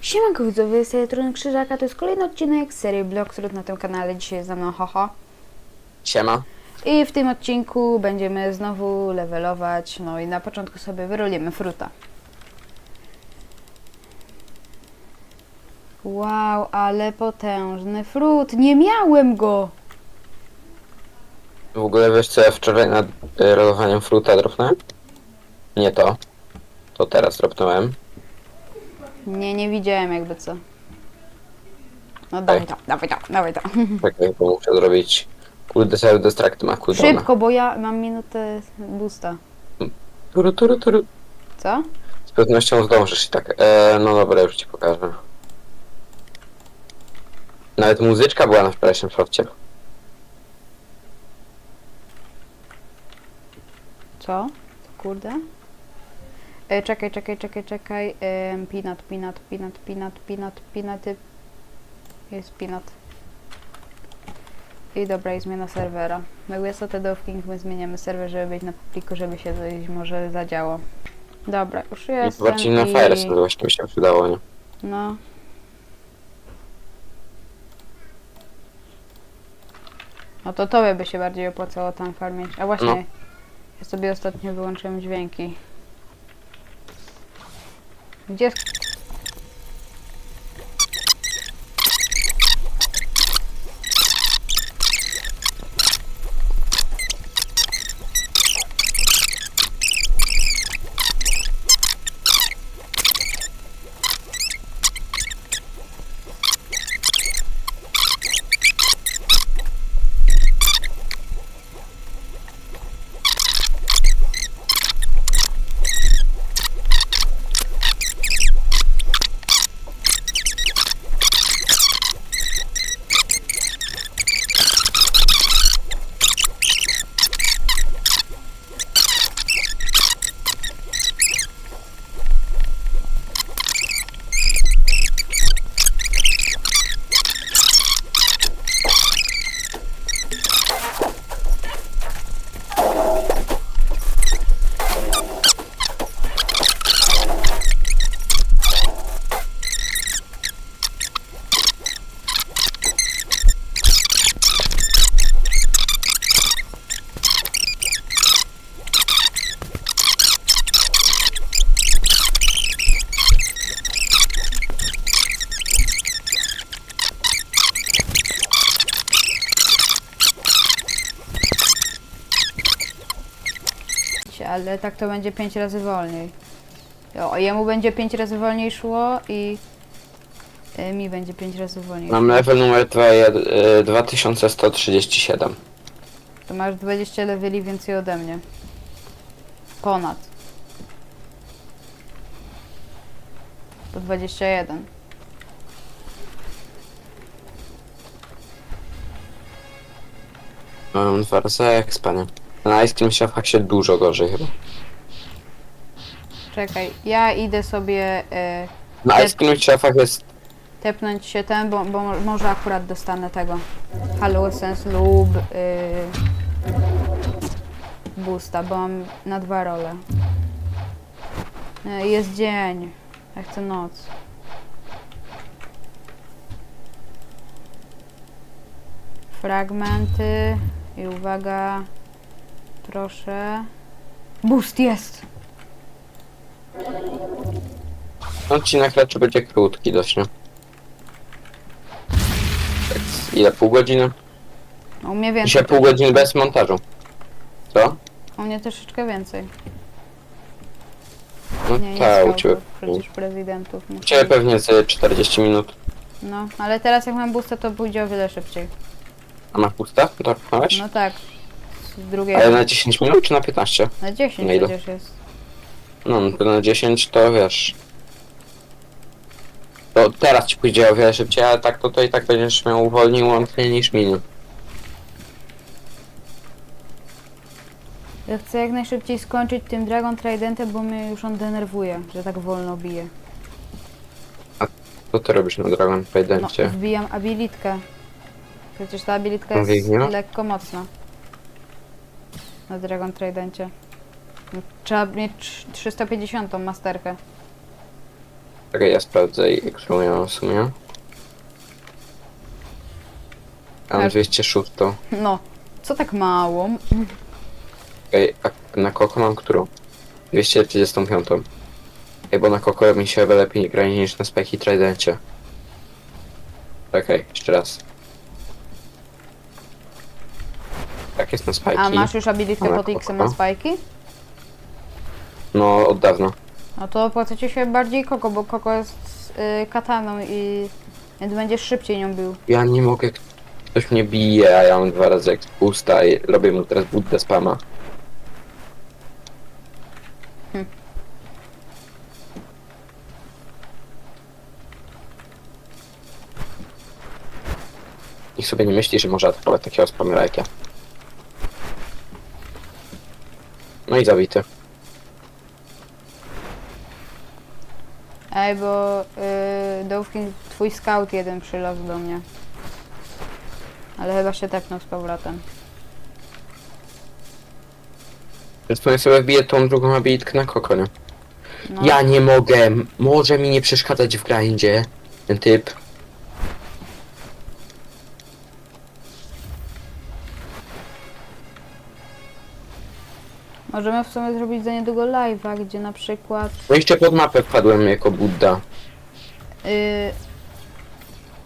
Siemanko widzowie, z tej strony Krzyżaka, to jest kolejny odcinek serii Bloxroot na tym kanale, dzisiaj jest ze mną Hoho. Siema. I w tym odcinku będziemy znowu levelować, no i na początku sobie wyrolimy fruta. Wow, ale potężny frut, nie miałem go! W ogóle wiesz co ja wczoraj nad y, rolowaniem fruta dropnąłem? Nie to. To teraz dropnąłem. Nie, nie widziałem jakby co. No dawaj to, dawaj to, dawaj to. Czekaj, bo muszę zrobić kurde self destruct ma cooldowna. Szybko, bo ja mam minutę boosta. Turu, turu, turu. Co? Z pewnością zdążysz i tak. E, no dobra, już ci pokażę. Nawet muzyczka była na wczorajszym shorcie. Co? Kurde. E, czekaj, czekaj, czekaj, czekaj. Peanut, peanut, peanut, peanut, peanut, peanuty. Jest peanut. I dobra, i zmiana serwera. Co te Dove King, my zmieniamy serwer, żeby być na publiku, żeby się coś może zadziało. Dobra, już I jestem zobaczcie na i... fire, to właśnie mi się przydało, nie? No. No to tobie by się bardziej opłacało tam farmić. A właśnie, No. ja sobie ostatnio wyłączyłem dźwięki. Gdzie Ale tak to będzie 5 razy wolniej. O, jemu będzie 5 razy wolniej szło i y, mi będzie 5 razy wolniej. Mam level numer 2, y, 2137. To masz 20 leveli więcej ode mnie. Ponad. To 21. Mam dwa razy expa, nie? Na Ice Cream się dużo gorzej chyba. Czekaj, ja idę sobie y, Na Ice Cream Chefach jest tepnąć się ten, bo, bo mo- może akurat dostanę tego. Essence lub y, boosta, bo mam na dwa role. Y, jest dzień. Ja chcę noc. Fragmenty i uwaga, proszę. Boost jest! Odcinek raczej będzie krótki dość, nie? Tak, z ile? Pół godziny? No, u mnie więcej. Dzisiaj pół godziny bez montażu. Co? U mnie troszeczkę więcej. No Nie, nie tak, u ciebie. przecież prezydentów. U ciebie pewnie z 40 minut. No, ale teraz jak mam boosta, to pójdzie o wiele szybciej. A masz pusta? No tak. Z drugiej. Ale na 10 minut czy na 15? Na 10 na ile? przecież jest. No, no to na 10 to wiesz. To teraz ci pójdzie o wiele szybciej, ale tak to, to i tak będziesz miał wolniej łącznie niż minut. Ja chcę jak najszybciej skończyć tym Dragon Tridentem, bo mnie już on denerwuje, że tak wolno bije. Co ty robisz na Dragon No, Tridencie? wbijam abilitkę. Przecież ta abilitka Mówię, jest nie ma? lekko mocna. Na Dragon Tridencie. No, Trzeba mieć trz- 350 masterkę. Czekaj, ja sprawdzę, którą ja mam w sumie. Ja mam Tak. 206. No, co tak mało? Ej, a na koko mam którą? 235. Ej, bo na koko mi się lepiej gra niż na Spike i Tridencie. Czekaj, jeszcze raz. Tak jest na Spike. A masz już abilitkę Ale pod X koko. na spajki? No, od dawna. No to opłaca ci się bardziej Koko, bo Koko jest y, kataną i więc będziesz szybciej nią bił. Ja nie mogę. Ktoś mnie bije, a ja mam dwa razy expusta i robię mu teraz buddę spama. Hm. Niech sobie nie myśli, że może atakować takiego spamera jak ja. No i zabity. Ej, bo y, Dovkin, twój scout jeden przylazł do mnie. Ale chyba się tepnął z powrotem. Więc powiem sobie wbiję tą drugą abilitkę na koko, nie? No, Ja nie mogę. Może mi nie przeszkadzać w grindzie. Ten typ. Możemy w sumie zrobić za niedługo live'a, gdzie na przykład No jeszcze pod mapę wpadłem jako Budda. y,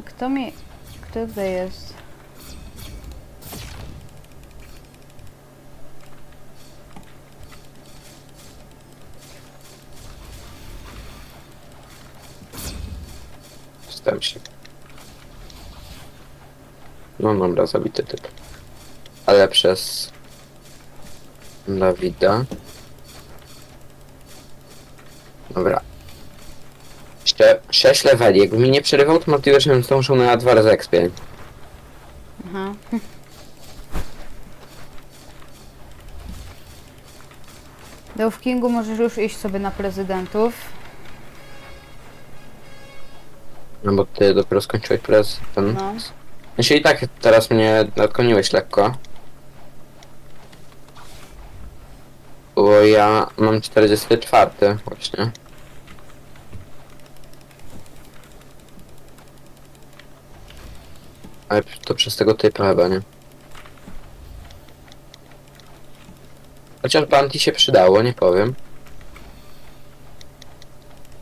kto mi... Kto tutaj jest? Stałem się. No dobra, zabity typ. Ale przez Dawida. Dobra. Jeszcze 6 leveli. Jakby mi nie przerywał, to możliwe, żebym zdążył na dwa razy XP. Aha. Do Kingu możesz już iść sobie na prezydentów. No bo ty dopiero skończyłeś prez ten. No. Jeśli i tak teraz mnie nadgoniłeś lekko. Bo ja mam 44 właśnie. Ale to przez tego typa chyba, nie? Chociaż Bounty się przydało, nie powiem.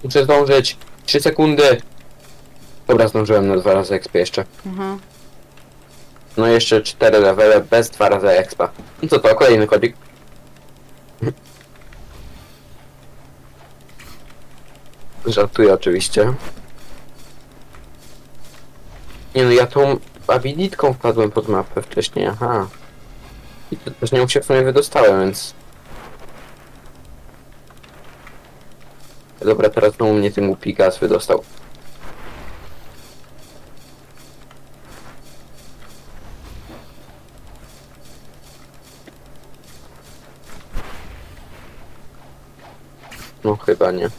Muszę zdążyć. 3 sekundy. Dobra, zdążyłem na dwa razy XP jeszcze. Aha. No jeszcze 4 levele bez dwa razy expa. No co to, kolejny kodzik. Żartuję oczywiście. Nie no, ja tą abilitką wpadłem pod mapę wcześniej, aha. I to też nią się w sumie wydostałem, więc... Dobra, teraz znowu mnie ten głupi gaz wydostał. No chyba nie.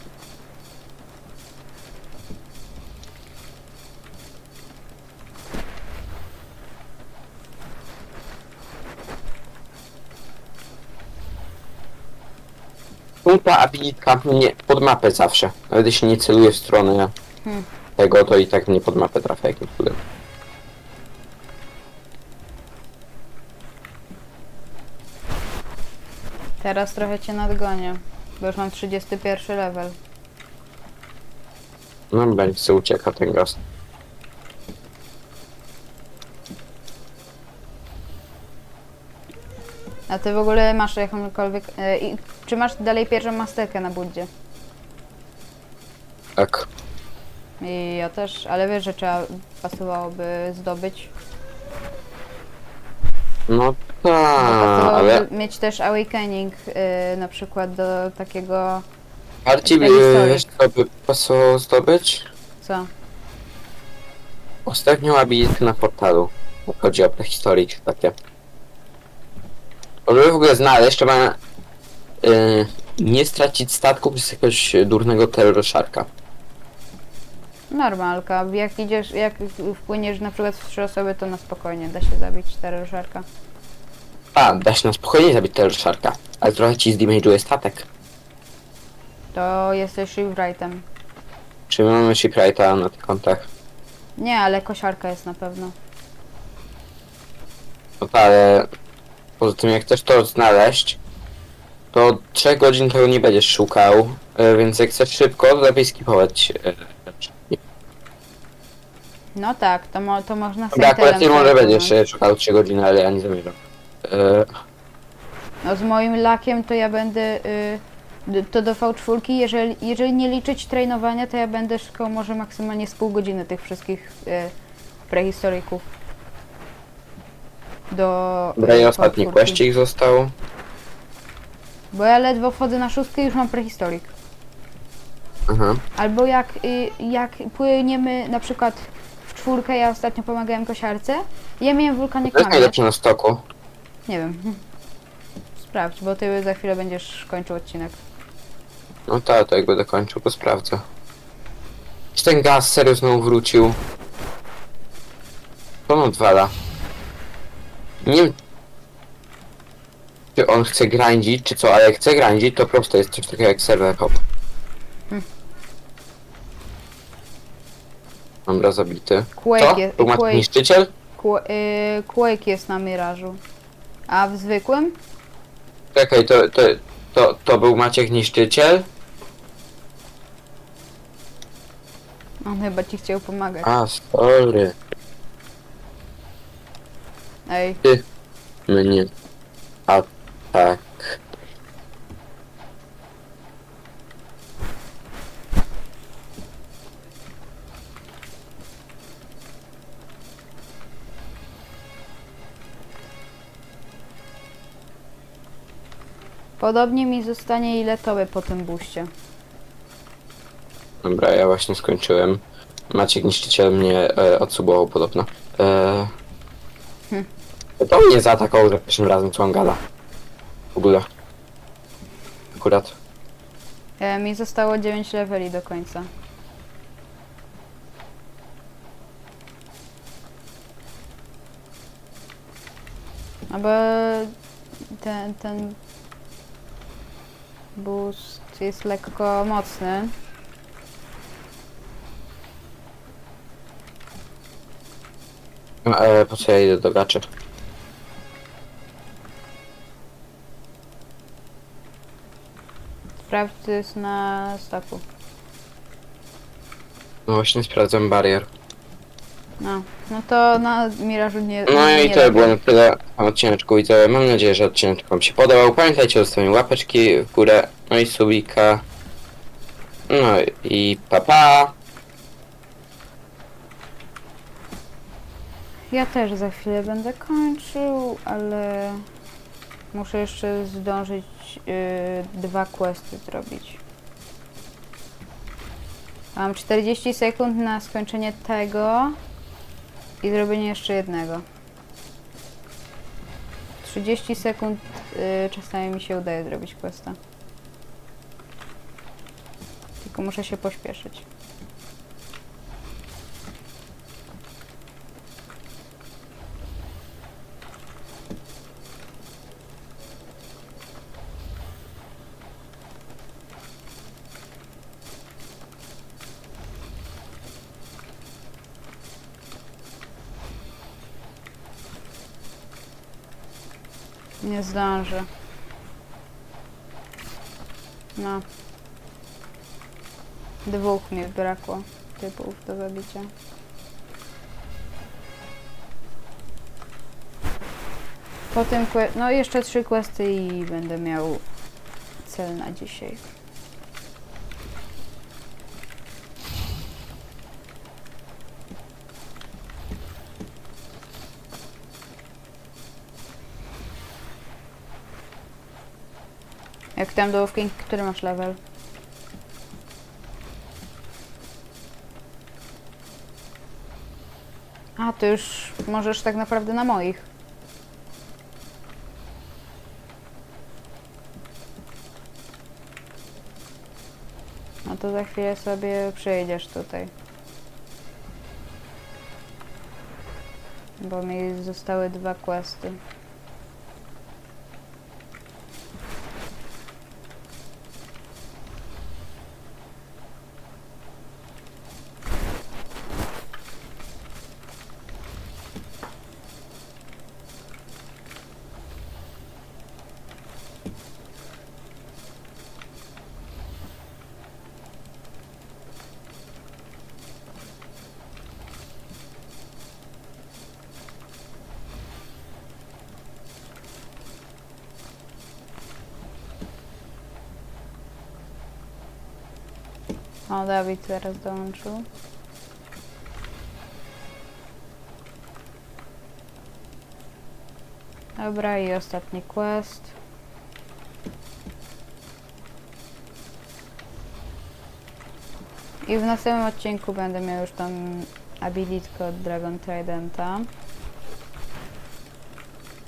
Tu ta abilitka mnie pod mapę zawsze. Nawet jeśli nie celuję w stronę Hmm. tego, to i tak mnie pod mapę trafia jakimś cudem. Teraz trochę cię nadgonię, bo już mam 31 level. No będzie co ucieka ten gaz. A ty w ogóle masz jakąkolwiek... E, i, czy masz dalej pierwszą masterkę na buddzie? Tak. I ja też, ale wiesz, że trzeba pasowałoby zdobyć. No tak, pasowałoby ale mieć też awakening e, na przykład do takiego... bardziej by wiesz co by pasowało zdobyć? Co? Ostatnią abilitkę na portalu. Chodzi o prehistorii takie. Żeby w ogóle znaleźć, trzeba yy, nie stracić statku przez jakiegoś durnego terrorszarka. Normalka. Jak idziesz, jak wpłyniesz na przykład w trzy osoby, to na spokojnie da się zabić żarka. A, da się na spokojnie zabić terrorszarka, ale trochę ci zdamage'uje statek. To jesteś Shivrightem. Czy my mamy shipwrighta na tych kontach? Nie, ale kosiarka jest na pewno. No tak, ale poza tym jak chcesz to znaleźć, to 3 godzin tego nie będziesz szukał, e, więc jak chcesz szybko, to lepiej skipować. e, rzeczy. No tak, to, mo to można Dobra, akurat Sentinelem może sobie będziesz e, szukał 3 godziny, ale ja nie zamierzam. E, No z moim lakiem to ja będę... Y d- to do V4, jeżeli, jeżeli nie liczyć trenowania, to ja będę szukał może maksymalnie z pół godziny tych wszystkich y, prehistoryków. Do y, ostatni V4. questik został. Bo ja ledwo wchodzę na szóstkę i już mam prehistoryk. Aha. Albo jak, y, jak płyniemy na przykład w czwórkę, ja ostatnio pomagałem kosiarce, ja miałem wulkanik To jest najlepsze na stoku. Nie wiem. Sprawdź, bo ty za chwilę będziesz kończył odcinek. No tak, to jak będę kończył, to sprawdzę. Czy ten gaz serio znowu wrócił? To on odwala. Nie wiem, czy on chce grindzić, czy co, ale jak chce grindzić, to prosto jest coś takiego jak server hop. Hmm. Dobra, zabity. Quake, Co? je, Tu ma Quake, niszczyciel? Qu- y, Quake jest na mirażu. A w zwykłym? Czekaj, to, to, to, to był Maciek niszczyciel? On chyba ci chciał pomagać. A, sorry. Ej, Mnie. A tak. podobnie mi zostanie ile tobie po tym buście. Dobra, ja właśnie skończyłem. Maciek niszczyciel mnie e, odsubował podobno. E, Hm. To mnie zaatakował za pierwszym razem, co on gada. W ogóle. Akurat. E, mi zostało 9 leveli do końca. Albo ten, ten boost jest lekko mocny. E, po co ja idę do gaczy? Sprawdź, co jest na staku. No właśnie sprawdzam barier. No, no to na mirażu nie. No nie i to było na tyle odcineczku widzowie. Mam nadzieję, że odcinek wam się podobał. Pamiętajcie o zostawieniu łapeczki w górę, no i subika. No i papa. Pa. Ja też za chwilę będę kończył, ale muszę jeszcze zdążyć yy, dwa questy zrobić. Mam 40 sekund na skończenie tego i zrobienie jeszcze jednego. 30 sekund yy, czasami mi się udaje zrobić questa. Tylko muszę się pośpieszyć. Nie zdążę. No. Dwóch mi brakło typów do zabicia. Potem, no jeszcze trzy questy i będę miał cel na dzisiaj. Jak tam do King, który masz level? A, to już możesz tak naprawdę na moich. No to za chwilę sobie przyjedziesz tutaj. Bo mi zostały dwa questy. O, Dawid teraz dołączył. Dobra, i ostatni quest. I w następnym odcinku będę miał już tam abilitkę od Dragon Tridenta.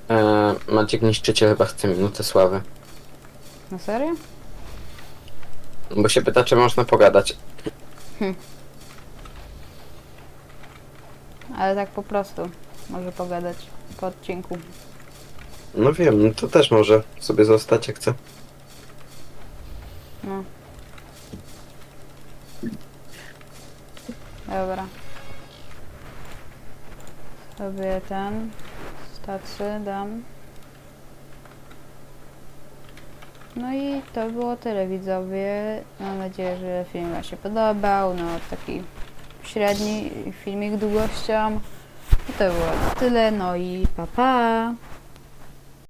Eee, Maciek Niszczyciel chyba chce minutę sławy. Na serio? Bo się pyta, czy można pogadać. Ale tak po prostu. Może pogadać po odcinku. No wiem, no to też może sobie zostać jak chce. No. Dobra. Sobie ten stacy dam. No i to było tyle widzowie. Mam nadzieję, że film Wam się podobał. No taki średni filmik długością. I to było tyle. No i pa pa!